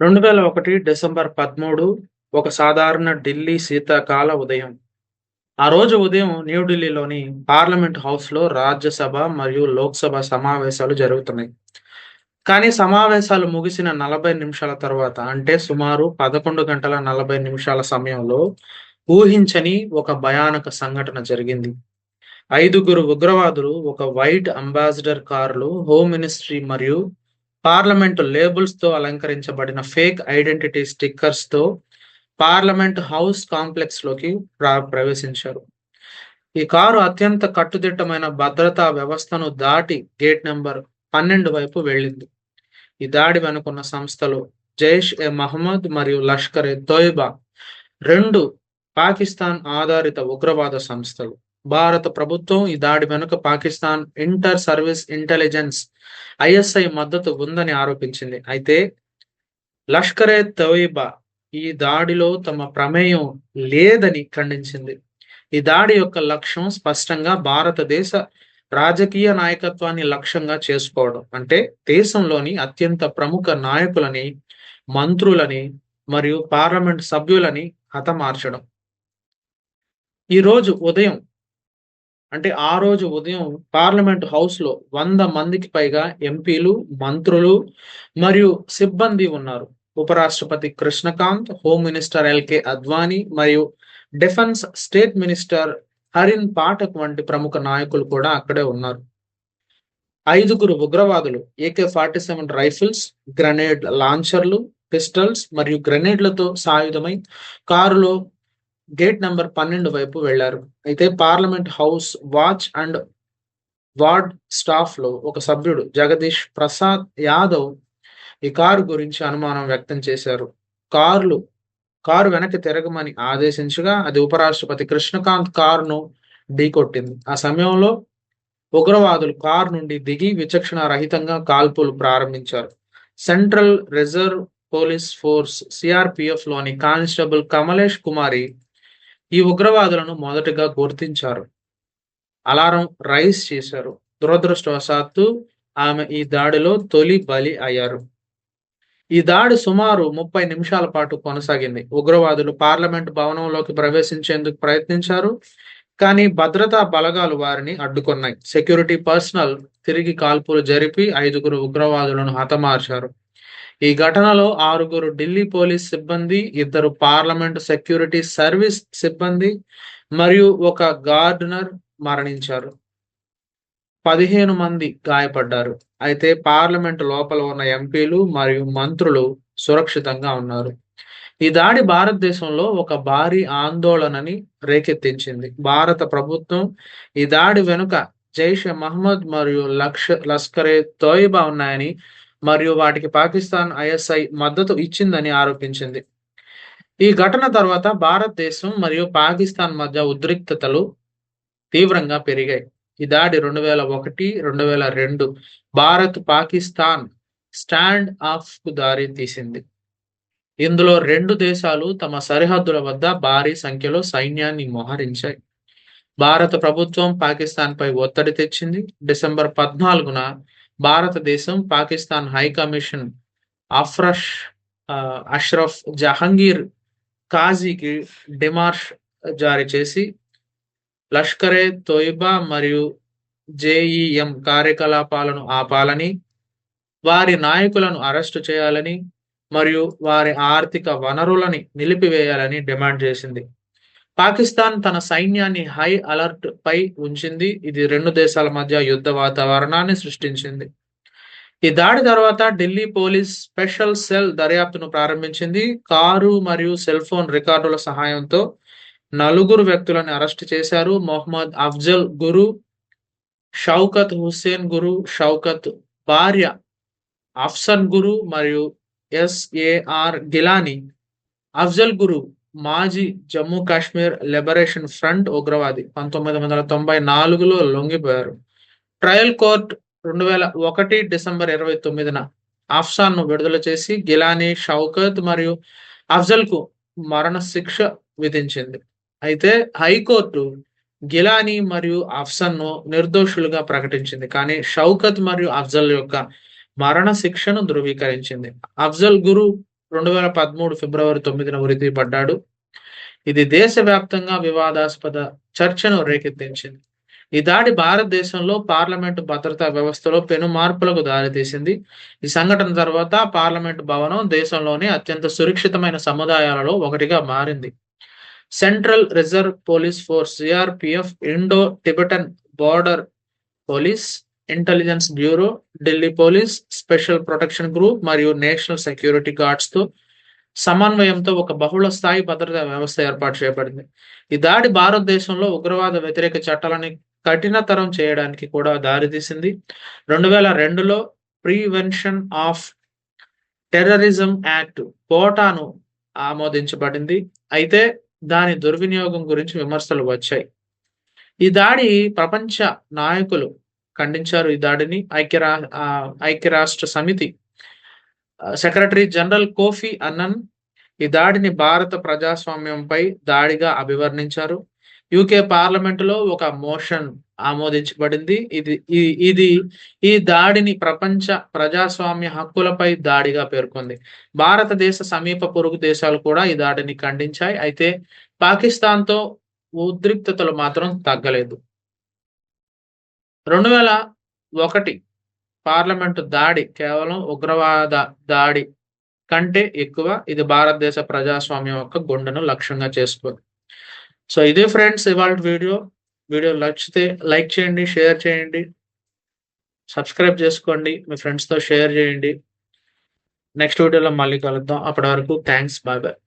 రెండు వేల ఒకటి డిసెంబర్ పదమూడు ఒక సాధారణ ఢిల్లీ శీతాకాల ఉదయం. ఆ రోజు ఉదయం న్యూఢిల్లీలోని పార్లమెంట్ హౌస్లో రాజ్యసభ మరియు లోక్సభ సమావేశాలు జరుగుతున్నాయి. కానీ సమావేశాలు ముగిసిన నలభై నిమిషాల తర్వాత అంటే సుమారు పదకొండు గంటల నలభై నిమిషాల సమయంలో ఊహించని ఒక భయానక సంఘటన జరిగింది. ఐదుగురు ఉగ్రవాదులు ఒక వైట్ అంబాసిడర్ కారులో హోమ్ మినిస్ట్రీ మరియు పార్లమెంటు లేబుల్స్తో అలంకరించబడిన ఫేక్ ఐడెంటిటీ స్టిక్కర్స్తో పార్లమెంట్ హౌస్ కాంప్లెక్స్లోకి ప్ర- ప్రవేశించారు. ఈ కారు అత్యంత కట్టుదిట్టమైన భద్రతా వ్యవస్థను దాటి గేట్ నెంబర్ పన్నెండు వైపు వెళ్ళింది. ఈ దాడి వెనుకున్న సంస్థలు జైష్ ఎ మహమ్మద్ మరియు లష్కర్ ఎ తోయిబా రెండు పాకిస్తాన్ ఆధారిత ఉగ్రవాద సంస్థలు. భారత ప్రభుత్వం ఈ దాడి వెనుక Pakistan inter service intelligence ISI మద్దతు ఉందని ఆరోపించింది. అయితే లష్కరే తోయిబా ఈ దాడిలో తమ ప్రమేయం లేదని ఖండించింది. ఈ దాడి యొక్క లక్ష్యం స్పష్టంగా భారతదేశ రాజకీయ నాయకత్వాన్ని లక్ష్యంగా చేసుకోవడం. అంటే దేశంలోని అత్యంత ప్రముఖ నాయకులని మంత్రులని మరియు పార్లమెంట్ సభ్యులని హతమార్చడం. ఈ రోజు ఉదయం అంటే ఆ రోజు ఉదయం పార్లమెంట్ హౌస్లో వంద మందికి పైగా ఎంపీలు మంత్రులు మరియు సిబ్బంది ఉన్నారు. ఉపరాష్ట్రపతి Krishankant home minister LK Advani మరియు defence state minister Harin Pathak వంటి ప్రముఖ నాయకులు కూడా అక్కడే ఉన్నారు. ఐదుగురు ఉగ్రవాదులు AK forty seven rifles grenade లాంచర్లు pistols మరియు గ్రెనేడ్లతో సాయుధమై కారులో గేట్ నంబర్ పన్నెండు వైపు వెళ్ళారు అయితే parliament house watch and ward స్టాఫ్లో ఒక సభ్యుడు జగదీష్ ప్రసాద్ యాదవ్ ఈ కారు గురించి అనుమానం వ్యక్తం చేశారు. కార్లు కారు వెనక్కి తిరగమని ఆదేశించగా అది ఉపరాష్ట్రపతి కృష్ణకాంత్ కారును ఢీకొట్టింది. ఆ సమయంలో ఉగ్రవాదులు కారు నుండి దిగి విచక్షణ రహితంగా కాల్పులు ప్రారంభించారు. సెంట్రల్ రిజర్వ్ పోలీస్ ఫోర్స్ సిఆర్పిఎఫ్లోని కానిస్టేబుల్ కమలేష్ కుమారి ఈ ఉగ్రవాదులను మొదటగా గుర్తించారు. అలారం రైస్ చేశారు. దురదృష్టవశాత్తు ఆమె ఈ దాడిలో తొలి బలి అయ్యారు. ఈ దాడి సుమారు ముప్పై నిమిషాల పాటు కొనసాగింది. ఉగ్రవాదులు పార్లమెంట్ భవనంలోకి ప్రవేశించేందుకు ప్రయత్నించారు కానీ భద్రతా బలగాలు వారిని అడ్డుకున్నాయి. సెక్యూరిటీ పర్సనల్ తిరిగి కాల్పులు జరిపి ఐదుగురు ఉగ్రవాదులను హతమార్చారు. ఈ ఘటనలో ఆరుగురు ఢిల్లీ పోలీస్ సిబ్బంది ఇద్దరు పార్లమెంట్ సెక్యూరిటీ సర్వీస్ సిబ్బంది మరియు ఒక గార్డనర్ మరణించారు. పదిహేను మంది గాయపడ్డారు. అయితే పార్లమెంట్ లోపల ఉన్న ఎంపీలు మరియు మంత్రులు సురక్షితంగా ఉన్నారు. ఈ దాడి భారతదేశంలో ఒక భారీ ఆందోళనని రేకెత్తించింది. భారత ప్రభుత్వం ఈ దాడి వెనుక జైష్ మహమ్మద్ మరియు లక్ష లష్కరే తోయిబా ఉన్నాయని మరియు వాటికి పాకిస్తాన్ ఐఎస్ఐ మద్దతు ఇచ్చిందని ఆరోపించింది. ఈ ఘటన తర్వాత భారతదేశం మరియు పాకిస్తాన్ మధ్య ఉద్రిక్తతలు తీవ్రంగా పెరిగాయి. ఈ దాడి రెండు వేల ఒకటి రెండు వేల రెండు భారత్ పాకిస్తాన్ స్టాండ్ ఆఫ్కు దారి తీసింది. ఇందులో రెండు దేశాలు తమ సరిహద్దుల వద్ద భారీ సంఖ్యలో సైన్యాన్ని మోహరించాయి. భారత ప్రభుత్వం పాకిస్తాన్ పై ఒత్తిడి తెచ్చింది. డిసెంబర్ పద్నాలుగున భారతదేశం పాకిస్తాన్ హై కమిషన్ అఫ్రష్ అష్రఫ్ జహంగీర్ కాజీకి డిమార్ష్ జారీ చేసి లష్కరే తోయిబా మరియు జేఈఎం కార్యకలాపాలను ఆపాలని వారి నాయకులను అరెస్టు చేయాలని మరియు వారి ఆర్థిక వనరులని నిలిపివేయాలని డిమాండ్ చేసింది. పాకిస్తాన్ తన సైన్యాన్ని హై అలర్ట్ పై ఉంచింది. ఇది రెండు దేశాల మధ్య యుద్ధ వాతావరణాన్ని సృష్టించింది. ఈ దాడి తర్వాత ఢిల్లీ పోలీస్ స్పెషల్ సెల్ దర్యాప్తును ప్రారంభించింది. కారు మరియు సెల్ ఫోన్ రికార్డుల సహాయంతో నలుగురు వ్యక్తులను అరెస్ట్ చేశారు. మొహమ్మద్ అఫ్జల్ గురు షౌకత్ హుస్సేన్ గురు షౌకత్ భార్య అఫ్సన్ గురు మరియు ఎస్ఏఆర్ గిలానీ. అఫ్జల్ గురు మాజీ జమ్మూ కాశ్మీర్ లిబరేషన్ ఫ్రంట్ ఉగ్రవాది పంతొమ్మిది వందల తొంభై నాలుగులో లొంగిపోయారు. ట్రయల్ కోర్ట్ రెండు వేల ఒకటి డిసెంబర్ ఇరవై తొమ్మిదిన అఫ్సాన్ను విడుదల చేసి గిలానీ షౌకత్ మరియు అఫ్జల్కు మరణ శిక్ష విధించింది. అయితే హైకోర్టు గిలానీ మరియు అఫ్సన్ను నిర్దోషులుగా ప్రకటించింది. కానీ షౌకత్ మరియు అఫ్జల్ యొక్క మరణ శిక్షను ధృవీకరించింది. అఫ్జల్ గురు రెండు వేల పదమూడు ఫిబ్రవరి తొమ్మిదిన ఉరితి పడ్డాడు ఇది దేశవ్యాప్తంగా వివాదాస్పద చర్చను రేకెత్తించింది. ఈ దాడి భారతదేశంలో పార్లమెంటు భద్రతా వ్యవస్థలో పెను మార్పులకు దారితీసింది. ఈ సంఘటన తర్వాత పార్లమెంటు భవనం దేశంలోని అత్యంత సురక్షితమైన సముదాయాలలో ఒకటిగా మారింది. Central reserve police force CRPF Indo Tibetan border police intelligence bureau Delhi police special protection group మరియు నేషనల్ సెక్యూరిటీ గార్డ్స్తో సమన్వయంతో ఒక బహుళ స్థాయి భద్రతా వ్యవస్థ ఏర్పాటు చేయబడింది. ఈ దాడి భారతదేశంలో ఉగ్రవాద వ్యతిరేక చట్టాలని కఠినతరం చేయడానికి కూడా దారితీసింది. రెండు వేల రెండులో ప్రివెన్షన్ ఆఫ్ టెర్రరిజం యాక్ట్ కోటాను ఆమోదించబడింది. అయితే దాని దుర్వినియోగం గురించి విమర్శలు వచ్చాయి. ఈ దాడి ప్రపంచ నాయకులు ఖండించారు ఈ దాడిని. ఐక్యరా ఐక్యరాష్ట్ర సమితి. సెక్రటరీ జనరల్ కోఫీ అన్నన్ ఈ దాడిని భారత ప్రజాస్వామ్యంపై దాడిగా అభివర్ణించారు. యూకే పార్లమెంటులో ఒక మోషన్ ఆమోదించబడింది. ఇది ఇది ఈ దాడిని ప్రపంచ ప్రజాస్వామ్య హక్కులపై దాడిగా పేర్కొంది. భారతదేశ సమీప పొరుగు దేశాలు కూడా ఈ దాడిని ఖండించాయి. అయితే పాకిస్తాన్తో ఉద్రిక్తతలు మాత్రం తగ్గలేదు. రెండు వేల ఒకటి పార్లమెంటు దాడి కేవలం ఉగ్రవాద దాడి కంటే ఎక్కువ ఇది భారతదేశ ప్రజాస్వామ్యం యొక్క గుండెను లక్ష్యంగా చేసుకుంది సో ఇదే ఫ్రెండ్స్ ఇవాళ వీడియో. వీడియో నచ్చితే లైక్ చేయండి షేర్ చేయండి. సబ్స్క్రైబ్ చేసుకోండి మీ ఫ్రెండ్స్తో షేర్ చేయండి. నెక్స్ట్ వీడియోలో మళ్ళీ కలుద్దాం. అప్పటి వరకు థ్యాంక్స్. Bye bye.